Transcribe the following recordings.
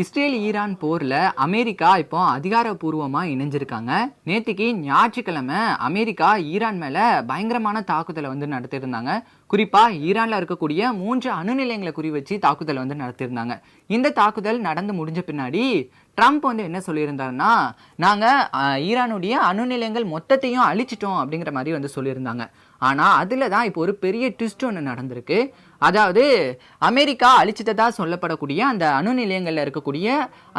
Israel Iran போரில் America இப்போ அதிகாரப்பூர்வமாக இணைஞ்சிருக்காங்க. நேற்றுக்கு ஞாயிற்றுக்கிழமை அமெரிக்கா ஈரான் மேலே பயங்கரமான தாக்குதலை வந்து நடத்தியிருந்தாங்க. குறிப்பாக ஈரானில் இருக்கக்கூடிய மூன்று அணு நிலையங்களை குறி வச்சு தாக்குதலை வந்து நடத்தியிருந்தாங்க. இந்த தாக்குதல் நடந்து முடிஞ்ச பின்னாடி ட்ரம்ப் வந்து என்ன சொல்லியிருந்தாருன்னா நாங்கள் ஈரானுடைய அணு நிலையங்கள் மொத்தத்தையும் அழிச்சிட்டோம் அப்படிங்கிற மாதிரி வந்து சொல்லியிருந்தாங்க. ஆனால் அதில் தான் இப்போ ஒரு பெரிய ட்விஸ்ட் ஒன்று நடந்திருக்கு. அதாவது அமெரிக்கா அழிச்சிட்டதா சொல்லப்படக்கூடிய அந்த அணு நிலையங்களில் இருக்கக்கூடிய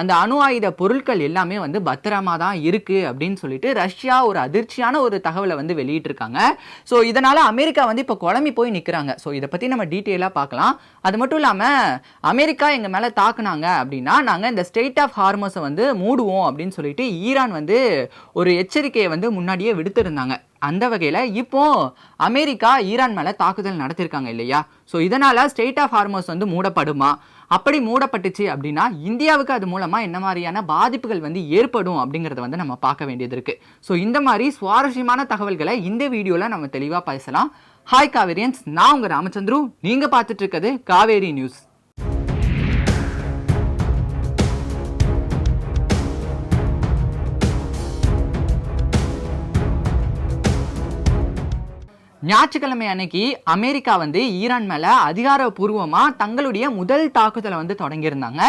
அந்த அணு ஆயுத பொருட்கள் எல்லாமே வந்து பத்திரமா தான் இருக்குது அப்படின்னு சொல்லிட்டு ரஷ்யா ஒரு அதிர்ச்சியான ஒரு தகவலை வந்து வெளியிட்டிருக்காங்க. ஸோ இதனால் அமெரிக்கா வந்து இப்போ குழம்பி போய் நிற்கிறாங்க ஸோ இதை பற்றி நம்ம டீட்டெயிலாக பார்க்கலாம். அது மட்டும் இல்லாமல் அமெரிக்கா எங்கள் மேலே தாக்குனாங்க அப்படின்னா நாங்கள் இந்த ஸ்டேட் ஆஃப் ஹார்மோஸை வந்து மூடுவோம் அப்படின்னு சொல்லிட்டு ஈரான் வந்து ஒரு எச்சரிக்கையை வந்து முன்னாடியே விடுத்திருந்தாங்க. அந்த வகையில் இப்போ அமெரிக்கா ஈரான் மேலே தாக்குதல் நடத்திருக்காங்க இல்லையா? ஸோ இதனால் ஸ்டேட் ஆஃப் ஹார்மோஸ் வந்து மூடப்படுமா? அப்படி மூடப்பட்டுச்சு அப்படின்னா இந்தியாவுக்கு அது மூலமாக என்ன மாதிரியான பாதிப்புகள் வந்து ஏற்படும் அப்படிங்கிறத வந்து நம்ம பார்க்க வேண்டியது இருக்குது ஸோ இந்த மாதிரி சுவாரஸ்யமான தகவல்களை இந்த வீடியோவில் நம்ம தெளிவாக பேசலாம். ஹாய் காவேரியன்ஸ். நான் உங்கள் ராமச்சந்திரு. நீங்கள் பார்த்துட்டு இருக்கிறது காவேரி நியூஸ். ஞாயிற்றுக்கிழமை அன்னைக்கு அமெரிக்கா வந்து ஈரான் மேல அதிகாரப்பூர்வமா தங்களுடைய முதல் தாக்குதலை வந்து தொடங்கியிருந்தாங்க.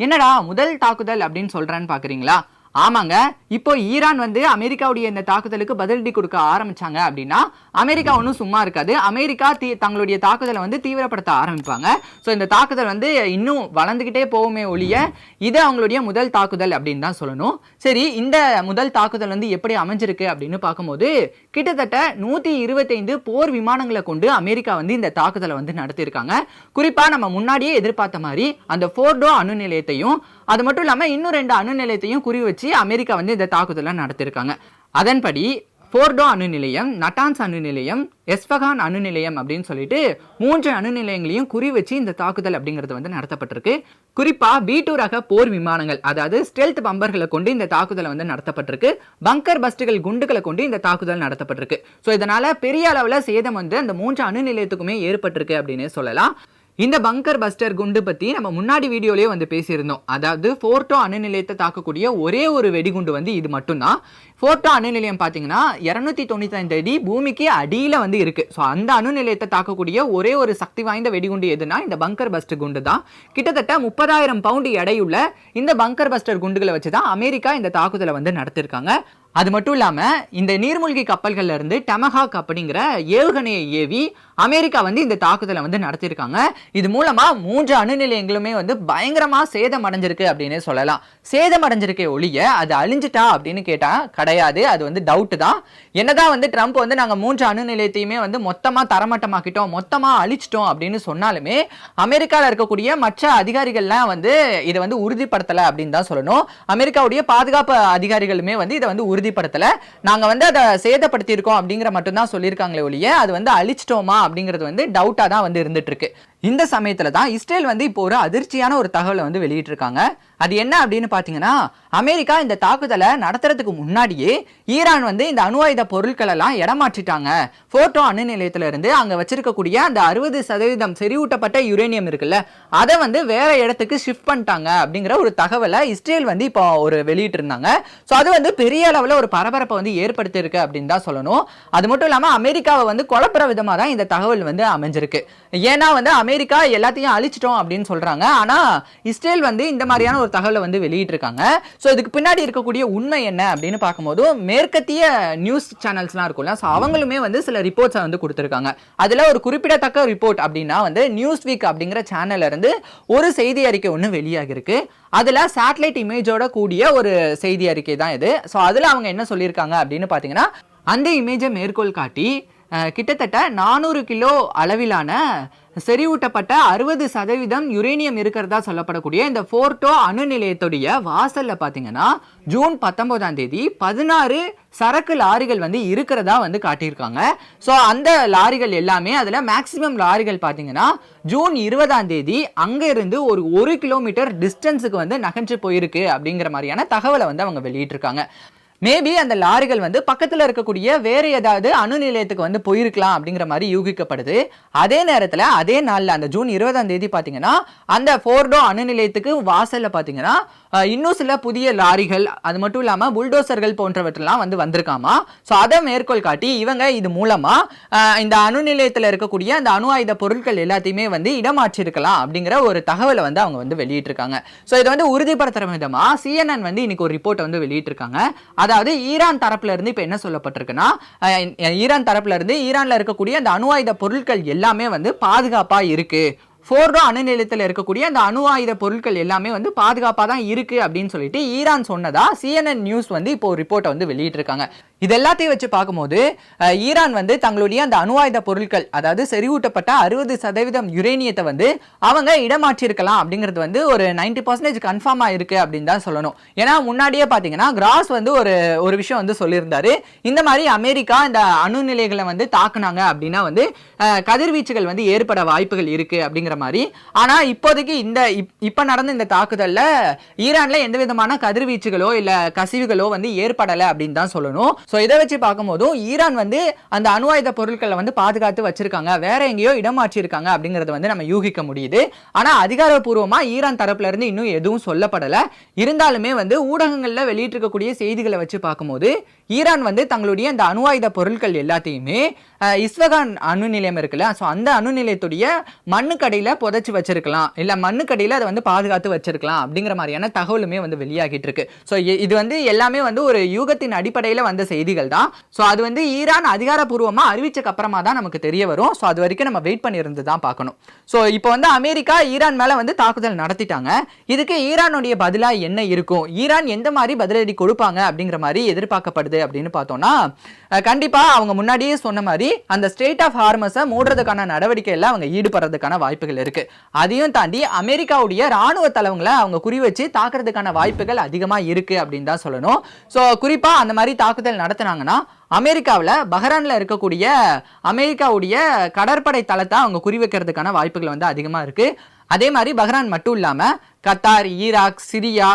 என்னடா முதல் தாக்குதல் அப்படின்னு சொல்றேன்னு பாக்குறீங்களா? ஆமாங்க. இப்போ ஈரான் வந்து அமெரிக்காவுடைய இந்த தாக்குதலுக்கு பதிலடி கொடுக்க ஆரம்பிச்சாங்க அப்படின்னா அமெரிக்கா ஒன்றும் சும்மா இருக்காது. அமெரிக்கா தீ தங்களுடைய தாக்குதலை வந்து தீவிரப்படுத்த ஆரம்பிப்பாங்க. ஸோ இந்த தாக்குதல் வந்து இன்னும் வளர்ந்துக்கிட்டே போகுமே ஒழிய இது அவங்களுடைய முதல் தாக்குதல் அப்படின்னு தான் சொல்லணும். சரி இந்த முதல் தாக்குதல் வந்து எப்படி அமைஞ்சிருக்கு அப்படின்னு பார்க்கும்போது கிட்டத்தட்ட நூற்றி இருபத்தைந்து போர் விமானங்களை கொண்டு அமெரிக்கா வந்து இந்த தாக்குதலை வந்து நடத்தியிருக்காங்க. குறிப்பாக நம்ம முன்னாடியே எதிர்பார்த்த மாதிரி அந்த ஃபோர்டோ அணு நிலையத்தையும் அது மட்டும் இல்லாமல் இன்னும் ரெண்டு அணு நிலையத்தையும் குறி வச்சு அமெரிக்கா வந்து இந்த தாக்குதலை நடத்தியிருக்காங்க அதன்படி ஃபோர்டோ அணு நிலையம் நட்டான்ஸ் அணு நிலையம் எஸ்பகான் அணு நிலையம் அப்படின்னு சொல்லிட்டு மூன்று அணு நிலையங்களையும் குறி வச்சு இந்த தாக்குதல் அப்படிங்கிறது வந்து நடத்தப்பட்டிருக்கு. குறிப்பாக பி டூ ரக போர் விமானங்கள் அதாவது ஸ்டெல்த் பம்பர்களை கொண்டு இந்த தாக்குதலை வந்து நடத்தப்பட்டிருக்கு. பங்கர் பஸ்டுகள் குண்டுகளை கொண்டு இந்த தாக்குதல் நடத்தப்பட்டிருக்கு. ஸோ இதனால பெரிய அளவில் சேதம் வந்து அந்த மூன்று அணு நிலையத்துக்குமே ஏற்பட்டிருக்கு அப்படின்னு சொல்லலாம். இந்த பங்கர் பஸ்டர் குண்டு பற்றி நம்ம முன்னாடி வீடியோலேயே வந்து பேசியிருந்தோம். அதாவது ஃபோர்டோ அணு நிலையத்தை தாக்கக்கூடிய ஒரே ஒரு வெடிகுண்டு வந்து இது மட்டும்தான். ஃபோர்டோ அணு நிலையம் பார்த்தீங்கன்னா இரநூத்தி தொண்ணூத்தி அடி பூமிக்கு அடியில் வந்து இருக்குது ஸோ அந்த அணு நிலையத்தை தாக்கக்கூடிய ஒரே ஒரு சக்தி வாய்ந்த வெடிகுண்டு எதுனா இந்த பங்கர் பஸ்டர் குண்டு தான். கிட்டத்தட்ட முப்பதாயிரம் பவுண்டு எடையுள்ள இந்த பங்கர் பஸ்டர் குண்டுகளை வச்சு தான் அமெரிக்கா இந்த தாக்குதலை வந்து நடத்திருக்காங்க. அது மட்டும் இல்லாமல் இந்த நீர்மூழ்கி கப்பல்கள்ல இருந்து டெமஹாக் அப்படிங்கிற ஏவுகணையை ஏவி அமெரிக்கா வந்து இந்த தாக்குதலை வந்து நடத்தியிருக்காங்க. இது மூலமா மூன்று அணு நிலையங்களுமே வந்து பயங்கரமா சேதம் அடைஞ்சிருக்கு அப்படின்னு சொல்லலாம். சேதம் அடைஞ்சிருக்கே ஒழிய அது அழிஞ்சிட்டா அப்படின்னு கேட்டா கிடையாது. அது வந்து டவுட் தான். என்னதான் வந்து ட்ரம்ப் வந்து நாங்க மூன்று அணு நிலையத்தையுமே வந்து மொத்தமா தரமட்டமாக்கிட்டோம் மொத்தமா அழிச்சிட்டோம் அப்படின்னு சொன்னாலுமே அமெரிக்காவில் இருக்கக்கூடிய மற்ற அதிகாரிகள்லாம் வந்து இதை வந்து உறுதிப்படுத்தலை அப்படின்னு தான் சொல்லணும். அமெரிக்காவுடைய பாதுகாப்பு அதிகாரிகளுமே வந்து இதை வந்து உறுதிப்படுத்தல. நாங்க வந்து அதை சேதப்படுத்தி இருக்கோம் அப்படிங்கிற மட்டும்தான் சொல்லியிருக்காங்களே ஒழிய அது வந்து அழிச்சிட்டோமா அப்படிங்கிறது வந்து டவுட்டா தான் வந்து இருந்துட்டு இருக்கு இந்த சமயத்தில் தான் இஸ்ரேல் வந்து இப்போ ஒரு அதிர்ச்சியான ஒரு தகவலை வந்து வெளியிட்டிருக்காங்க. அது என்ன அப்படின்னு பார்த்தீங்கன்னா அமெரிக்கா இந்த தாக்குதலை நடத்துறதுக்கு முன்னாடியே ஈரான் வந்து இந்த அணு ஆயுத பொருட்கள் எல்லாம் இடமாற்றிட்டாங்க. ஃபோட்டோ அணு நிலையத்திலிருந்து அங்கே வச்சிருக்கக்கூடிய அந்த அறுபது சதவீதம் செறிவூட்டப்பட்ட யுரேனியம் இருக்குல்ல அதை வந்து வேற இடத்துக்கு ஷிஃப்ட் பண்ணிட்டாங்க அப்படிங்கிற ஒரு தகவலை இஸ்ரேல் வந்து இப்போ ஒரு வெளியிட்டிருந்தாங்க. ஸோ அது வந்து பெரிய அளவில் ஒரு பரபரப்பை வந்து ஏற்படுத்தியிருக்கு அப்படின்னு தான் சொல்லணும். அது மட்டும் இல்லாமல் அமெரிக்காவை வந்து குழப்புற விதமாக தான் இந்த தகவல் வந்து அமைஞ்சிருக்கு. ஏன்னா வந்து அமெரிக்கா எல்லாத்தையும் அழிச்சிட்டோம் அப்படின்னு சொல்றாங்க. ஆனா இஸ்ரேல் வந்து இந்த மாதிரியான ஒரு தகவலை வந்து வெளியிட்டிருக்காங்க. ஸோ இதுக்கு பின்னாடி இருக்கக்கூடிய உண்மை என்ன அப்படின்னு பார்க்கும்போது மேற்கத்திய நியூஸ் சேனல்ஸ்லாம் இருக்கும்ல. ஸோ அவங்களுமே வந்து சில ரிப்போர்ட்ஸை வந்து கொடுத்துருக்காங்க. அதில் ஒரு குறிப்பிடத்தக்க ரிப்போர்ட் அப்படின்னா வந்து நியூஸ் வீக் அப்படிங்கிற சேனல்ல இருந்து ஒரு செய்தி அறிக்கை ஒன்று வெளியாகிருக்கு அதில் சேட்டலைட் இமேஜோட கூடிய ஒரு செய்தி அறிக்கை தான் இது. ஸோ அதில் அவங்க என்ன சொல்லியிருக்காங்க அப்படின்னு பார்த்தீங்கன்னா அந்த இமேஜை மேற்கோள் காட்டி கிட்டத்தட்ட நானூறு கிலோ அளவிலான செறிவூட்டப்பட்ட அறுபது சதவீதம் யுரேனியம் இருக்கிறதா சொல்லப்படக்கூடிய இந்த ஃபோர்டோ அணு நிலையத்துடைய வாசல்ல பார்த்தீங்கன்னா ஜூன் பத்தொன்பதாம் தேதி பதினாறு சரக்கு லாரிகள் வந்து இருக்கிறதா வந்து காட்டியிருக்காங்க. ஸோ அந்த லாரிகள் எல்லாமே அதில் மேக்சிமம் லாரிகள் பார்த்தீங்கன்னா ஜூன் இருபதாம் தேதி அங்கேருந்து ஒரு ஒரு கிலோமீட்டர் டிஸ்டன்ஸுக்கு வந்து நகன்று போயிருக்கு அப்படிங்கிற மாதிரியான தகவலை வந்து அவங்க வெளியிட்டிருக்காங்க. மேபி அந்த லாரிகள் வந்து பக்கத்துல இருக்கக்கூடிய வேற ஏதாவது அணு நிலையத்துக்கு வந்து போயிருக்கலாம் அப்படிங்கிற மாதிரி யூகிக்கப்படுது. அதே நேரத்துல அதே நாள்ல அந்த ஜூன் இருபதாம் தேதி பாத்தீங்கன்னா அந்த ஃபோர்டோ அணு நிலையத்துக்கு வாசல்ல பாத்தீங்கன்னா இன்னும் சில புதிய லாரிகள் அது மட்டும் இல்லாம புல்டோசர்கள் போன்றவற்றெல்லாம் வந்து வந்திருக்காமா? ஸோ அதை மேற்கோள் காட்டி இவங்க இது மூலமா இந்த அணு நிலையத்தில் இருக்கக்கூடிய அந்த அணு ஆயுத பொருட்கள் எல்லாத்தையுமே வந்து இடமாற்றிருக்கலாம் அப்படிங்கிற ஒரு தகவலை வந்து அவங்க வந்து வெளியிட்டிருக்காங்க. ஸோ இதை வந்து உறுதிப்படுத்துற விதமா சிஎன்என் வந்து இன்னைக்கு ஒரு ரிப்போர்ட் வந்து வெளியிட்டிருக்காங்க. அதாவது ஈரான் தரப்புல இருந்து இப்போ என்ன சொல்லப்பட்டிருக்குன்னா ஈரான் தரப்புல இருந்து ஈரான்ல இருக்கக்கூடிய அந்த அணு ஆயுத பொருட்கள் எல்லாமே வந்து பாதுகாப்பா இருக்கு. ஃபோர்டோ அணு நிலையத்தில் இருக்கக்கூடிய அந்த அணு ஆயுத பொருட்கள் எல்லாமே வந்து பாதுகாப்பாக தான் இருக்கு அப்படின்னு சொல்லிட்டு ஈரான் சொன்னதா சிஎன்என் நியூஸ் வந்து இப்போ ஒரு ரிப்போர்ட்டை வந்து வெளியிட்டிருக்காங்க. இது எல்லாத்தையும் வச்சு பார்க்கும்போது ஈரான் வந்து தங்களுடைய அந்த அணு ஆயுத பொருட்கள் அதாவது செறிவூட்டப்பட்ட அறுபது சதவீதம் யுரேனியத்தை வந்து அவங்க இடமாற்றிருக்கலாம் அப்படிங்கிறது வந்து ஒரு நைன்டி பர்சன்டேஜ் கன்ஃபார்மாக இருக்கு அப்படின்னு தான் சொல்லணும். ஏன்னா முன்னாடியே பார்த்தீங்கன்னா கிராஸ் வந்து ஒரு ஒரு விஷயம் வந்து சொல்லியிருந்தாரு. இந்த மாதிரி அமெரிக்கா இந்த அணு நிலைகளை வந்து தாக்குனாங்க அப்படின்னா வந்து கதிர்வீச்சுகள் வந்து ஏற்பட வாய்ப்புகள் இருக்கு அப்படிங்கிற மாதிரி. ஆனால் இப்போதைக்கு இந்த இப்போ நடந்த இந்த தாக்குதலில் ஈரான்ல எந்த விதமான கதிர்வீச்சுகளோ இல்லை கசிவுகளோ வந்து ஏற்படல அப்படின்னு தான் சொல்லணும். ஸோ இதை வச்சு பார்க்கும்போதும் ஈரான் வந்து அந்த அணு ஆயுத பொருட்களை வந்து பாதுகாத்து வச்சிருக்காங்க. வேற எங்கேயோ இடமாற்றி இருக்காங்க வந்து நம்ம யூகிக்க முடியுது. ஆனா அதிகாரப்பூர்வமா ஈரான் தரப்புல இருந்து இன்னும் எதுவும் சொல்லப்படலை. இருந்தாலுமே வந்து ஊடகங்கள்ல வெளியிட்டிருக்கக்கூடிய செய்திகளை வச்சு பார்க்கும்போது ஈரான் வந்து தங்களுடைய அந்த அணு ஆயுத பொருட்கள் எல்லாத்தையுமே இஸ்வகான் அணு நிலையம் இருக்குல்ல ஸோ அந்த அணு நிலையத்துடைய மண்ணுக்கடியில் புதைச்சி வச்சிருக்கலாம். இல்லை மண்ணுக்கடியில் அதை வந்து பாதுகாத்து வச்சிருக்கலாம் அப்படிங்கிற மாதிரியான தகவலுமே வந்து வெளியாகிட்டு இருக்கு. ஸோ இது வந்து எல்லாமே வந்து ஒரு யூகத்தின் அடிப்படையில் வந்த செய்திகள் தான். ஸோ அது வந்து ஈரான் அதிகாரப்பூர்வமாக அறிவிச்சக்கு அப்புறமா தான் நமக்கு தெரிய வரும். ஸோ அது வரைக்கும் நம்ம வெயிட் பண்ணியிருந்து தான் பார்க்கணும். ஸோ இப்போ வந்து அமெரிக்கா ஈரான் மேலே வந்து தாக்குதல் நடத்திட்டாங்க. இதுக்கு ஈரானுடைய பதிலாக என்ன இருக்கும்? ஈரான் எந்த மாதிரி பதிலடி கொடுப்பாங்க அப்படிங்கிற மாதிரி எதிர்பார்க்கப்படுது அப்படின்னு பார்த்தோம்னா கண்டிப்பாக அவங்க முன்னாடியே சொன்ன மாதிரி அந்த ஸ்டேட் ஆஃப் ஹார்மஸை மூடுறதுக்கான நடவடிக்கையில் அவங்க ஈடுபடுறதுக்கான வாய்ப்புகள் இருக்கு. அதையும் தாண்டி அமெரிக்காவுடைய ராணுவ தளவங்களை அவங்க குறி வச்சு தாக்குறதுக்கான வாய்ப்புகள் அதிகமாக இருக்கு அப்படின்னு தான் சொல்லணும். ஸோ குறிப்பாக அந்த மாதிரி தாக்குதல் நடத்துனாங்கன்னா அமெரிக்காவில் பஹ்ரானில் இருக்கக்கூடிய அமெரிக்காவுடைய கடற்படை தளத்தை அவங்க குறி வைக்கிறதுக்கான வாய்ப்புகள் வந்து அதிகமாக இருக்குது அதே மாதிரி பஹ்ரான் மட்டும் இல்லாமல் Qatar Iraq Syria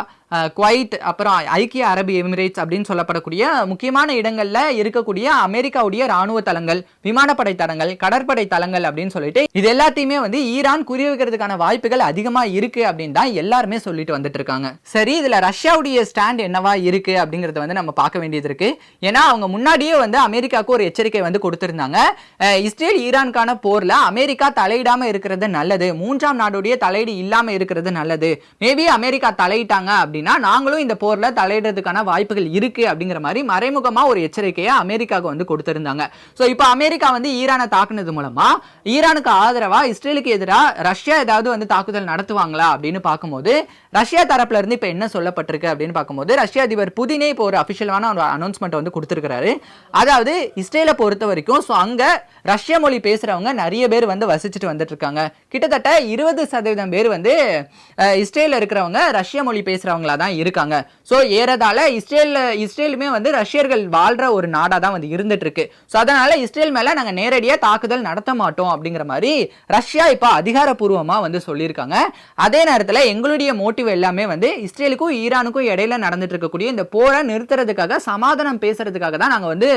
Kuwait Kuwait அப்புறம் ஐக்கிய அரபு எமிரேட்ஸ் அப்படின்னு சொல்லப்படக்கூடிய முக்கியமான இடங்கள்ல இருக்கக்கூடிய அமெரிக்காவுடைய ராணுவ தளங்கள் விமானப்படை தளங்கள் கடற்படை தளங்கள் அப்படின்னு சொல்லிட்டு இது எல்லாத்தையுமே வந்து ஈரான் குறி வைக்கிறதுக்கான வாய்ப்புகள் அதிகமா இருக்கு அப்படின்னு தான் எல்லாருமே சொல்லிட்டு வந்துட்டு இருக்காங்க. சரி இதுல ரஷ்யாவுடைய ஸ்டாண்ட் என்னவா இருக்கு அப்படிங்கறத வந்து நம்ம பார்க்க வேண்டியது இருக்கு. ஏன்னா அவங்க முன்னாடியே வந்து அமெரிக்காவுக்கு ஒரு எச்சரிக்கை வந்து கொடுத்திருந்தாங்க. இஸ்ரேல் ஈரானுக்கான போர்ல அமெரிக்கா தலையிடாம இருக்கிறது நல்லது மூன்றாம் நாடுடைய தலையீடு இல்லாம இருக்கிறது நல்லது. மேபி அமெரிக்கா தலையிட்டாங்க அப்படின்னு நாங்களும் இந்த போர்ல தலையிடுறதுக்கான வாய்ப்புகள் இருக்கு அப்படிங்கிற மாதிரி மறைமுகமா ஒரு எச்சரிக்கையை அமெரிக்காவுக்கு வந்து கொடுத்துருந்தாங்க. ஸோ இப்போ அமெரிக்கா வந்து ஈரானை தாக்குனது மூலமா ஈரானுக்கு ஆதரவா இஸ்ரேலுக்கு எதிராக ரஷ்யா ஏதாவது வந்து தாக்குதல் நடத்துவாங்களா அப்படின்னு பார்க்கும்போது ரஷ்யா தரப்புல இருந்து இப்போ என்ன சொல்லப்பட்டிருக்கு அப்படின்னு பார்க்கும்போது ரஷ்ய அதிபர் புதினே இப்போ ஒரு அஃபிஷியலான ஒரு அனௌன்ஸ்மெண்ட் வந்து கொடுத்திருக்கிறாரு. அதாவது இஸ்ரேலை பொறுத்த வரைக்கும் ஸோ அங்க ரஷ்ய மொழி பேசுறவங்க நிறைய பேர் வந்து வசிச்சுட்டு வந்துட்டு இருக்காங்க. கிட்டத்தட்ட இருபது சதவீதம் பேர் வந்து அஹ், இருக்கிறவங்க ரஷ்ய மொழி பேசுறவங்களா தான் இருக்காங்க. ஸோ ஏறதால இஸ்ரேலில் இஸ்ரேலுமே வந்து ரஷ்யர்கள் வாழ்ற ஒரு நாடாக தான் வந்து இருந்துட்டு இருக்கு ஸோ அதனால இஸ்ரேல் மேல நாங்கள் நேரடியாக தாக்குதல் நடத்த மாட்டோம் அப்படிங்கிற மாதிரி ரஷ்யா இப்போ அதிகாரப்பூர்வமா வந்து சொல்லியிருக்காங்க. அதே நேரத்தில் எங்களுடைய மோட்டிவ் எல்லாமே வந்து இஸ்ரேலுக்கும் ஈரானுக்கும் இடையில நடந்துட்டு இருக்கக்கூடிய இந்த போரை நிறுத்துறதுக்காக சமாதானம் பேசுறதுக்காக தான் நாங்கள் வந்து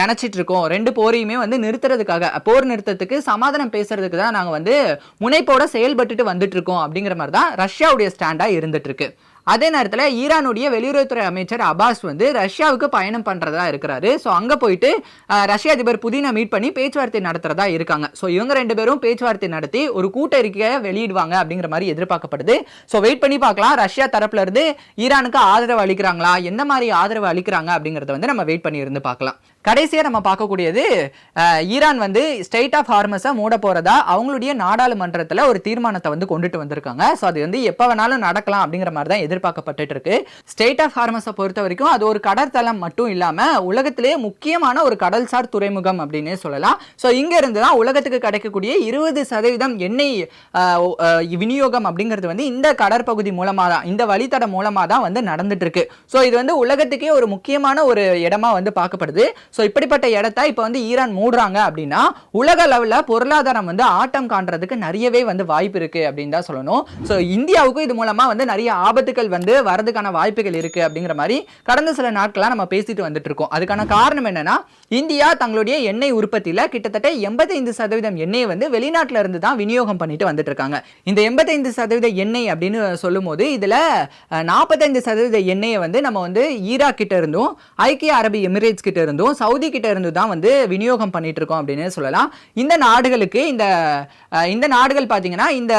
நினச்சிட்டு நினைச்சிட்டு இருக்கோம் ரெண்டு போரையுமே வந்து நிறுத்துறதுக்காக போர் நிறுத்தத்துக்கு சமாதானம் பேசுறதுக்கு தான் நாங்கள் வந்து முனைப்போட செயல்பட்டுட்டு வந்துட்டு இருக்கோம் அப்படிங்கிற மாதிரி தான் ரஷ்யாவுடைய ஸ்டாண்டாக இருந்துட்டு இருக்கு அதே நேரத்தில் ஈரானுடைய வெளியுறவுத்துறை அமைச்சர் அபாஸ் வந்து ரஷ்யாவுக்கு பயணம் பண்ணுறதா இருக்கிறாரு. ஸோ அங்கே போயிட்டு ரஷ்ய அதிபர் புதினை மீட் பண்ணி பேச்சுவார்த்தை நடத்துறதா இருக்காங்க. ஸோ இவங்க ரெண்டு பேரும் பேச்சுவார்த்தை நடத்தி ஒரு கூட்டறிக்கையை வெளியிடுவாங்க அப்படிங்கிற மாதிரி எதிர்பார்க்கப்படுது. ஸோ வெயிட் பண்ணி பார்க்கலாம். ரஷ்யா தரப்புல இருந்து ஈரானுக்கு ஆதரவு அளிக்கிறாங்களா? எந்த மாதிரி ஆதரவு அளிக்கிறாங்க அப்படிங்கிறத வந்து நம்ம வெயிட் பண்ணி இருந்து பார்க்கலாம். கடைசியாக நம்ம பார்க்கக்கூடியது ஈரான் வந்து ஸ்டேட் ஆஃப் ஹார்மஸை மூட போகிறதா அவங்களுடைய நாடாளுமன்றத்தில் ஒரு தீர்மானத்தை வந்து கொண்டுட்டு வந்திருக்காங்க. ஸோ அது வந்து எப்போ வேணாலும் நடக்கலாம் அப்படிங்கிற மாதிரி தான் எதிர்பார்க்கப்பட்டு இருக்கு. ஸ்டேட் ஆஃப் ஹார்மஸை பொறுத்த வரைக்கும் அது ஒரு கடற்தளம் மட்டும் இல்லாமல் உலகத்திலேயே முக்கியமான ஒரு கடல்சார் துறைமுகம் அப்படின்னே சொல்லலாம். ஸோ இங்கேருந்து தான் உலகத்துக்கு கிடைக்கக்கூடிய இருபது சதவீதம் எண்ணெய் விநியோகம் அப்படிங்கிறது வந்து இந்த கடற்பகுதி மூலமாக தான் இந்த வழித்தடம் மூலமாக தான் வந்து நடந்துட்டு இருக்கு. ஸோ இது வந்து உலகத்துக்கே ஒரு முக்கியமான ஒரு இடமா வந்து பார்க்கப்படுது. ஸோ இப்படிப்பட்ட இடத்த இப்போ வந்து ஈரான் மூடுறாங்க அப்படின்னா உலக லெவலில் பொருளாதாரம் வந்து ஆட்டம் காண்றதுக்கு நிறையவே வந்து வாய்ப்பு இருக்குது அப்படின்னு தான் சொல்லணும். ஸோ இந்தியாவுக்கும் இது மூலமாக வந்து நிறைய ஆபத்துகள் வந்து வரதுக்கான வாய்ப்புகள் இருக்குது அப்படிங்கிற மாதிரி கடந்த சில நாட்களாக நம்ம பேசிட்டு வந்துட்டு இருக்கோம். அதுக்கான காரணம் என்னென்னா இந்தியா தங்களுடைய எண்ணெய் உற்பத்தியில் கிட்டத்தட்ட எண்பத்தைந்து சதவீதம் எண்ணெயை வந்து வெளிநாட்டில் இருந்து தான் விநியோகம் பண்ணிட்டு வந்துட்டு இருக்காங்க. இந்த எண்பத்தைந்து சதவீத எண்ணெய் அப்படின்னு சொல்லும்போது இதில் நாற்பத்தைந்து சதவீத எண்ணெயை வந்து நம்ம வந்து ஈராக் கிட்ட இருந்தும் ஐக்கிய அரபு எமிரேட்ஸ் கிட்ட இருந்தும் சவுதி கிட்ட இருந்து தான் வந்து விநியோகம் பண்ணிட்டு இருக்கோம் அப்படின்னு சொல்லலாம். இந்த நாடுகளுக்கு இந்த இந்த நாடுகள் பார்த்தீங்கன்னா இந்த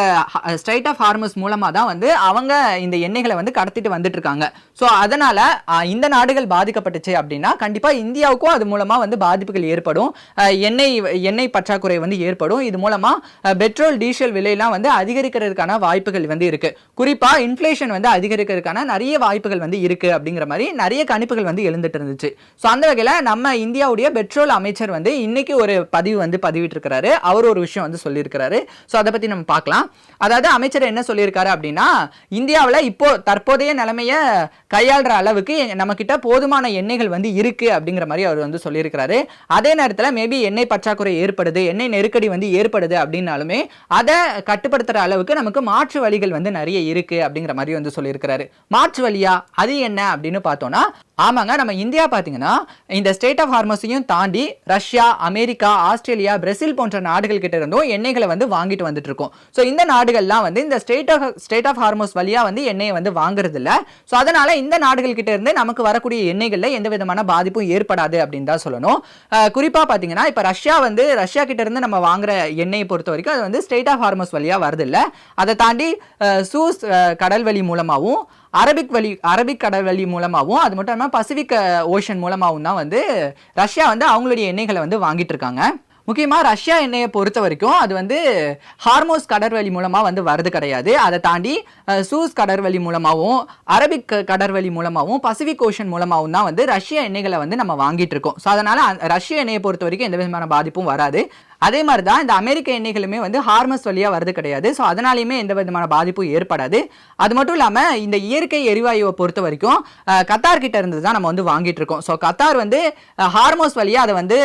ஸ்ட்ரைட் ஆஃப் ஹார்மஸ் மூலமாக தான் வந்து அவங்க இந்த எண்ணெய்களை வந்து கடத்திட்டு வந்துட்டு இருக்காங்க ஸோ அதனால இந்த நாடுகள் பாதிக்கப்பட்டுச்சு அப்படின்னா கண்டிப்பாக இந்தியாவுக்கும் அது மூலமாக வந்து பாதிப்புகள் ஏற்படும். எண்ணெய் எண்ணெய் பற்றாக்குறை வந்து ஏற்படும். இது மூலமாக பெட்ரோல் டீசல் விலையெல்லாம் வந்து அதிகரிக்கிறதுக்கான வாய்ப்புகள் வந்து இருக்கு. குறிப்பாக இன்ஃப்ளேஷன் வந்து அதிகரிக்கிறதுக்கான நிறைய வாய்ப்புகள் வந்து இருக்கு அப்படிங்கிற மாதிரி நிறைய கணிப்புகள் வந்து எழுந்துட்டு இருந்துச்சு. ஸோ அந்த வகையில் நம்ம இந்தியாவுடைய பெட்ரோல் அமைச்சர் வந்து இன்னைக்கு ஒரு பதிவு வந்து பதிவிட்டிருக்கிறாரு. அவர் ஒரு விஷயம் வந்து சொல்லியிருக்கிறாரு. ஸோ அதை பற்றி நம்ம பார்க்கலாம் அதாவது அமைச்சர் என்ன சொல்லியிருக்காரு அப்படின்னா இந்தியாவில் இப்போ தற்போதைய நிலைமையை கையாளுற அளவுக்கு நம்ம கிட்ட போதுமான எண்ணெய்கள் வந்து இருக்குது அப்படிங்கிற மாதிரி அவர் வந்து சொல்லியிருக்கிறாரு. அதே நேரத்தில் மேபி எண்ணெய் பற்றாக்குறை ஏற்படுது எண்ணெய் நெருக்கடி வந்து ஏற்படுது அப்படின்னாலுமே அதை கட்டுப்படுத்துற அளவுக்கு நமக்கு மாற்று வழிகள் வந்து நிறைய இருக்கு அப்படிங்கிற மாதிரி வந்து சொல்லியிருக்கிறாரு. மாற்று வழியா அது என்ன அப்படின்னு பார்த்தோம்னா ஆமாங்க நம்ம இந்தியா பார்த்தீங்கன்னா இந்த ஸ்டேட் ஆஃப் ஹார்மஸையும் தாண்டி ரஷ்யா அமெரிக்கா ஆஸ்திரேலியா பிரேசில் போன்ற நாடுகள் கிட்ட இருந்தும் எண்ணெய்களை வந்து வாங்கிட்டு வந்துட்டு இருக்கோம். ஸோ இந்த நாடுகள்லாம் வந்து இந்த strait of strait of Hormuz வழியாக வந்து எண்ணெயை வந்து வாங்குறது இல்லை ஸோ அதனால இந்த நாடுகள் கிட்ட இருந்து நமக்கு வரக்கூடிய எண்ணெய்களில் எந்த விதமான பாதிப்பும் ஏற்படாது அப்படின்னு தான் சொல்லணும். குறிப்பாக பார்த்தீங்கன்னா இப்போ ரஷ்யா வந்து ரஷ்யா கிட்ட இருந்து நம்ம வாங்குற எண்ணெயை பொறுத்த வரைக்கும் அது வந்து ஸ்டேட் ஆஃப் ஹார்மோஸ் வழியாக வருது இல்லை அதை தாண்டி சூஸ் கடல் கடல்வழி மூலமாகவும் அரபிக் வழி அரபிக் கடல் வழி மூலமாகவும் அது மட்டும் இல்லாமல் பசிபிக் ஓஷன் மூலமாகவும் தான் வந்து ரஷ்யா வந்து அவங்களுடைய எண்ணெய்களை வந்து வாங்கிட்டு இருக்காங்க. முக்கியமாக ரஷ்யா எண்ணெயை பொறுத்த வரைக்கும் அது வந்து ஹார்மோஸ் கடற்வழி மூலமாக வந்து வரது கிடையாது. அதை தாண்டி சூஸ் கடற்வழி மூலமாகவும் அரபிக் கடற்வழி மூலமாகவும் பசிபிக் ஓஷன் மூலமாகவும் தான் வந்து ரஷ்ய எண்ணெய்களை வந்து நம்ம வாங்கிட்டு இருக்கோம். ஸோ அதனால் ரஷ்ய எண்ணெயை பொறுத்த வரைக்கும் எந்த விதமான பாதிப்பும் வராது. அதே மாதிரி தான் இந்த அமெரிக்க எண்ணெய்களுமே வந்து ஹார்மஸ் வழியாக வரது கிடையாது. ஸோ அதனாலையுமே எந்த விதமான பாதிப்பும் ஏற்படாது. அது மட்டும் இல்லாமல் இந்த இயற்கை எரிவாயுவை பொறுத்த வரைக்கும் அஹ், கத்தார் கிட்ட இருந்து தான் நம்ம வந்து வாங்கிட்டு இருக்கோம். ஸோ கத்தார் வந்து ஹார்மோஸ் வழியாக அதை வந்து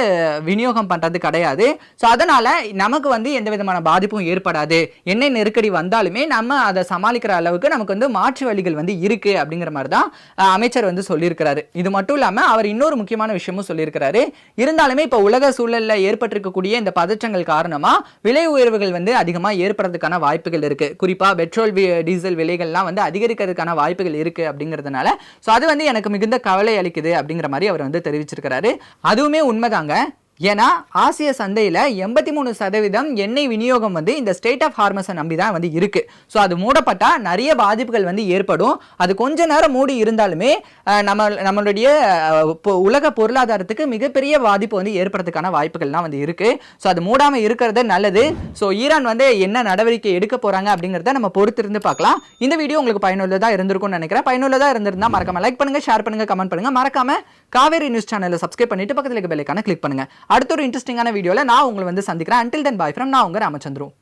விநியோகம் பண்ணுறது கிடையாது. ஸோ அதனால் நமக்கு வந்து எந்த விதமான பாதிப்பும் ஏற்படாது. எண்ணெய் நெருக்கடி வந்தாலுமே நம்ம அதை சமாளிக்கிற அளவுக்கு நமக்கு வந்து மாற்று வழிகள் வந்து இருக்குது அப்படிங்கிற மாதிரி தான் அமைச்சர் வந்து சொல்லியிருக்கிறாரு. இது மட்டும் இல்லாமல் அவர் இன்னொரு முக்கியமான விஷயமும் சொல்லியிருக்கிறாரு. இருந்தாலுமே இப்போ உலக சூழலில் ஏற்பட்டிருக்கக்கூடிய இந்த பதற்றங்கள் காரணமாக விலை உயர்வுகள் வந்து அதிகமாக ஏற்படுறதுக்கான வாய்ப்புகள் இருக்குது குறிப்பாக பெட்ரோல் டீசல் விலைகள்லாம் வந்து அதிகரிக்கிறதுக்கான வாய்ப்புகள் இருக்கு அப்படிங்கிறதுனால. ஸோ அது வந்து எனக்கு மிகுந்த கவலை அளிக்குது அப்படிங்கிற மாதிரி அவர் வந்து தெரிவிச்சிருக்கிறாரு. அதுவுமே உண்மைதாங்க. ஏன்னா ஆசிய சந்தையில் எண்பத்தி மூணு சதவீதம் எண்ணெய் விநியோகம் வந்து இந்த ஸ்டேட் ஆஃப் ஹார்மஸை நம்பி தான் வந்து இருக்குது ஸோ அது மூடப்பட்டா நிறைய பாதிப்புகள் வந்து ஏற்படும். அது கொஞ்ச நேரம் மூடி இருந்தாலுமே நம்ம நம்மளுடைய உலக பொருளாதாரத்துக்கு மிகப்பெரிய பாதிப்பு வந்து ஏற்படுறதுக்கான வாய்ப்புகள்லாம் வந்து இருக்குது ஸோ அது மூடாமல் இருக்கிறது நல்லது. ஸோ ஈரான் வந்து என்ன நடவடிக்கை எடுக்க போகிறாங்க அப்படிங்கிறத நம்ம பொறுத்திருந்து பார்க்கலாம். இந்த வீடியோ உங்களுக்கு பயனுள்ளதாக இருந்திருக்கும்னு நினைக்கிறேன். பயனுள்ளதாக இருந்திருந்தால் மறக்காமல் லைக் பண்ணுங்க ஷேர் பண்ணுங்க கமெண்ட் பண்ணுங்கள் மறக்காமல் காவேரி நியூஸ் சேனலை சப்ஸ்கிரைப் பண்ணிட்டு பக்கத்தில் இருக்க பெல்லைக்கான கிளிக் பண்ணுங்கள் அடுத்த ஒரு இன்ட்ரெஸ்டிங்கான வீடியோவில் நான் உங்களை வந்து சந்திக்கிறேன். அன்டில் தென் பாய் ஃப்ரம் நான் உங்க ராமச்சந்திரம்